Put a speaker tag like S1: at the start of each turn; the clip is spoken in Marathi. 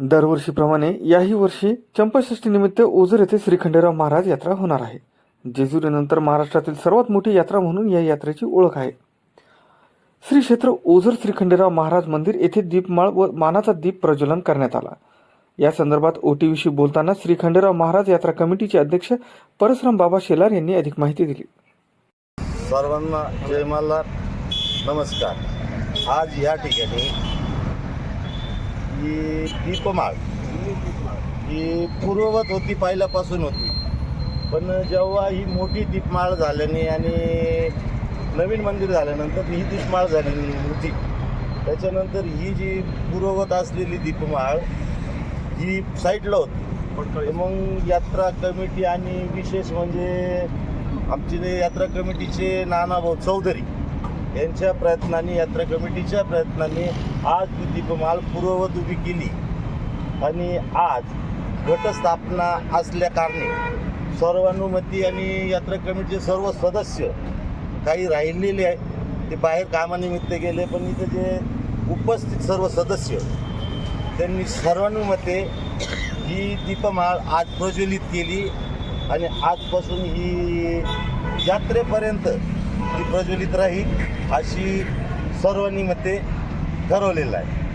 S1: दरवर्षीप्रमाणे याही वर्षी चंपाषष्टीनिमित्त ओझर येथे श्रीखंडेराव महाराज यात्रा होणार आहे. जेजुरीनंतर महाराष्ट्रातील सर्वात मोठी यात्रा म्हणून या यात्रेची ओळख आहे. श्री क्षेत्र ओझर श्रीखंडेराव महाराज मंदिर येथे दीपमाळ व मानाचा दीप प्रज्वलन करण्यात आला. या संदर्भात ओ टी व्हीशी बोलताना श्रीखंडेराव महाराज यात्रा कमिटीचे अध्यक्ष परसराम बाबा शेलार यांनी अधिक माहिती दिली.
S2: सर्वांना जय मल्हार. नमस्कार. आज या ठिकाणी ही दीपमाळ. ही पूर्ववत होती पहिल्यापासून होती. पण जेव्हा ही मोठी दीपमाळ झाल्याने आणि नवीन मंदिर झाल्यानंतर ही दीपमाळ झालेली होती. त्याच्यानंतर ही जी पूर्ववत असलेली दीपमाळ ही साईडला होती. मग यात्रा कमिटी आणि विशेष म्हणजे आमचे जे यात्रा कमिटीचे नानाभाऊ चौधरी यांच्या प्रयत्नाने यात्रा कमिटीच्या प्रयत्नांनी आज ती पूर्ववत उभी केली. आणि आज घटस्थापना असल्या कारणे सर्वानुमती आणि यात्रा कमिटीचे सर्व सदस्य काही राहिलेले आहे ते बाहेर कामानिमित्त गेले पण इथे जे उपस्थित सर्व सदस्य त्यांनी सर्वानुमते ही दीपमाळ आज प्रज्वलित केली. आणि आजपासून ही यात्रेपर्यंत ती प्रज्वलित राहील अशी सर्वांनी मते ठरवलेलं आहे.